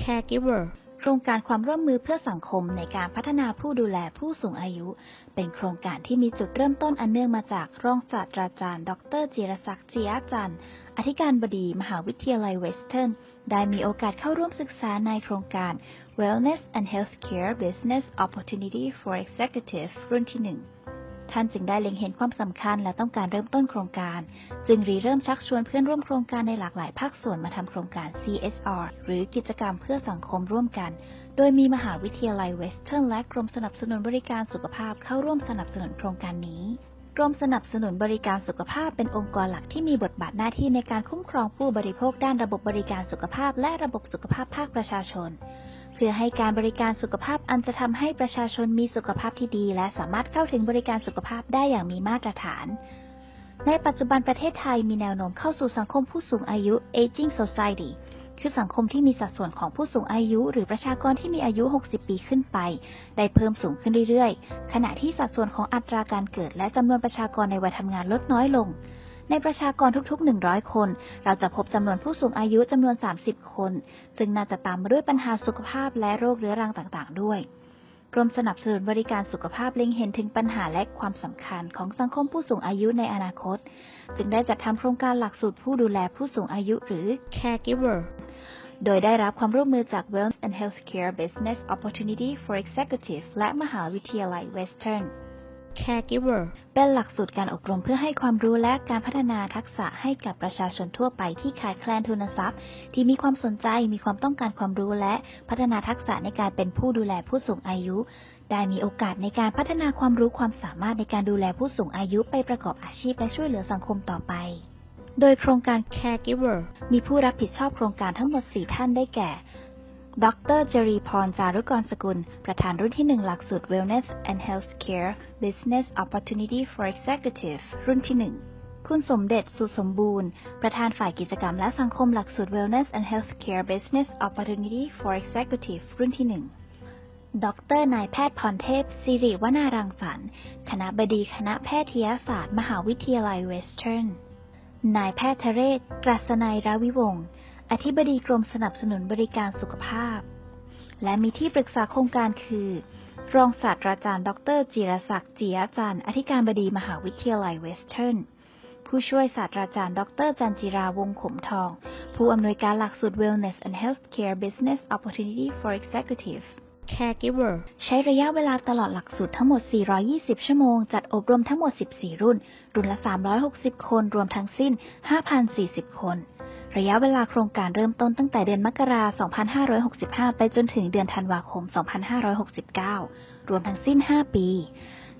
caregiver โครงการความร่วมมือเพื่อสังคมในการพัฒนาผู้ดูแลผู้สูงอายุ เป็นโครงการที่มีจุดเริ่มต้นอันเนื่องมาจากรองศาสตราจารย์ ดรจิรศักดิ์จียจันทร์อธิการบดีมหาวิทยาลัยเวสเทิร์นได้มีโอกาสเข้าร่วมศึกษาในโครงการ Wellness and Healthcare Business Opportunity for Executive รุ่นที่ 1 ท่านจึงได้เล็งเห็นความสำคัญและต้องการเริ่มต้นโครงการ จึงรีเริ่มชักชวนเพื่อนร่วมโครงการในหลากหลายภาคส่วนมาทำโครงการ CSR หรือกิจกรรมเพื่อสังคมร่วมกัน โดยมีมหาวิทยาลัยเวสเทิร์นและกรมสนับสนุนบริการสุขภาพเข้าร่วมสนับสนุนโครงการนี้กรมสนับสนุนบริการสุขภาพเป็นองค์กรหลักที่มีบทบาทหน้าที่ในการคุ้มครองผู้บริโภคด้านระบบบริการสุขภาพ และระบบสุขภาพภาคประชาชน พื่อให้การบริการสุขภาพอันจะทำให้ประชาชนมีสุขภาพที่ดี และสามารถเข้าถึงบริการสุขภาพได้อย่างมีมาตรฐาน ในปัจจุบันประเทศไทยมีแนวโน้มเข้าสู่สังคมผู้สูงอายุ aging society คือสังคมที่มีสัดส่วนของผู้สูงอายุ หรือประชากรที่มีอายุ 60 ปีขึ้นไป ได้เพิ่มสูงขึ้นเรื่อยๆ ขณะที่สัดส่วนของอัตราการเกิด และจำนวนประชากรในวัยทำงานลดน้อยลง ในประชากรทุกๆ 100 คน เราจะพบจำนวนผู้สูงอายุจำนวน 30 คน ซึ่งน่าจะตามมาด้วยปัญหาสุขภาพและโรคเรื้อรังต่างๆ ด้วยกรมสนับสนุนบริการสุขภาพเล็งเห็นถึงปัญหาและความสำคัญของสังคมผู้สูงอายุในอนาคต จึงได้จัดทำโครงการหลักสูตรผู้ดูแลผู้สูงอายุหรือ caregiver โดยได้รับความร่วมมือจาก Wellness and Healthcare Business Opportunity for Executive และมหาวิทยาลัย Western caregiver เป็นหลักสูตรการอบรมเพื่อให้ความรู้และการพัฒนาทักษะให้กับประชาชนทั่วไปที่ขาดแคลนทุนทรัพย์ ที่มีความสนใจมีความต้องการความรู้และพัฒนาทักษะในการเป็นผู้ดูแลผู้สูงอายุ ได้มีโอกาสในการพัฒนาความรู้ความสามารถในการดูแลผู้สูงอายุไปประกอบอาชีพและช่วยเหลือสังคมต่อไป โดยโครงการ caregiver มีผู้รับผิดชอบโครงการทั้งหมด 4 ท่านได้แก่ ดรจรีพร จารุกรสกุล ประธานรุ่นที่ 1 หลักสูตร Wellness and Healthcare Business Opportunity for Executive รุ่นที่ 1 คุณสมเด็จสุสมบูรณ์ ประธานฝ่ายกิจกรรมและสังคมหลักสูตร Wellness and Healthcare Business Opportunity for Executive รุ่นที่ 1 ดรนายแพทย์พรเทพ สิริวนารังสรรค์ คณะบดีคณะแพทยศาสตร์ มหาวิทยาลัยเวสเทิร์น นายแพทย์ทเรศกรัศนัยราวิวงศ์ อธิบดีกรมสนับสนุนบริการสุขภาพ และมีที่ปรึกษาโครงการคือ รองศาสตราจารย์ ดร จิรศักดิ์จียจันทร์อธิการบดีมหาวิทยาลัยเวสเทิร์นผู้ช่วยศาสตราจารย์ ดร จันจิราวงศ์ขมทอง ผู้อำนวยการหลักสูตร Wellness and Healthcare Business Opportunity for Executive caregiver ใช้ระยะเวลาตลอดหลักสูตรทั้งหมด 420 ชั่วโมง จัดอบรมทั้งหมด 14 รุ่น รุ่นละ 360 คน รวมทั้งสิ้น 5,040 คน ระยะเวลาโครงการเริ่มต้นตั้งแต่เดือนมกราคม2565 ไปจนถึงเดือนธันวาคม 2569 รวมทั้งสิ้น 5 ปี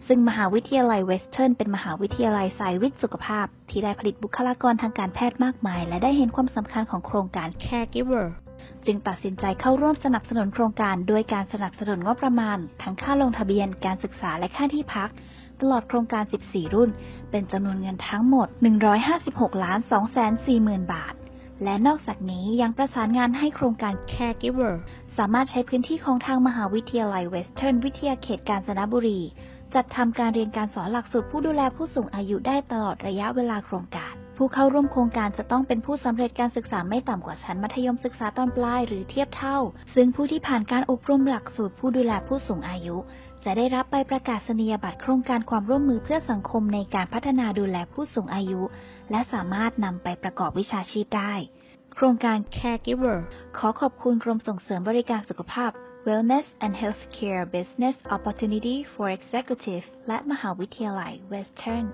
ซึ่งมหาวิทยาลัยเวสเทิร์นเป็นมหาวิทยาลัยสายวิทย์สุขภาพ ที่ได้ผลิตบุคลากรทางการแพทย์มากมาย และได้เห็นความสำคัญของโครงการ caregiver จึงตัดสินใจเข้าร่วมสนับสนุนโครงการด้วยการสนับสนุนงบประมาณ ทั้งค่าลงทะเบียน การศึกษาและค่าที่พัก ตลอดโครงการ 14 รุ่น เป็นจำนวนเงินทั้งหมด 156 ล้าน2แสน4หมื่นบาท และนอกจากนี้ยังประสานงานให้โครงการ caregiver สามารถใช้พื้นที่ของทางมหาวิทยาลัยเวสเทิร์นวิทยาเขตกาญจนบุรี จัดทำการเรียนการสอนหลักสูตรผู้ดูแลผู้สูงอายุได้ตลอดระยะเวลาโครงการ ผู้เข้าร่วมโครงการจะต้องเป็นผู้สำเร็จการศึกษาไม่ต่ำกว่าชั้นมัธยมศึกษาตอนปลายหรือเทียบเท่า ซึ่งผู้ที่ผ่านการอบรมหลักสูตรผู้ดูแลผู้สูงอายุ จะได้รับใบประกาศนียบัตรโครงการความร่วมมือเพื่อสังคมในการพัฒนาดูแลผู้สูงอายุ และสามารถนำไปประกอบวิชาชีพได้ โครงการ caregiver ขอขอบคุณกรมส่งเสริมบริการสุขภาพ Wellness and Healthcare Business Opportunity for Executive และมหาวิทยาลัย Western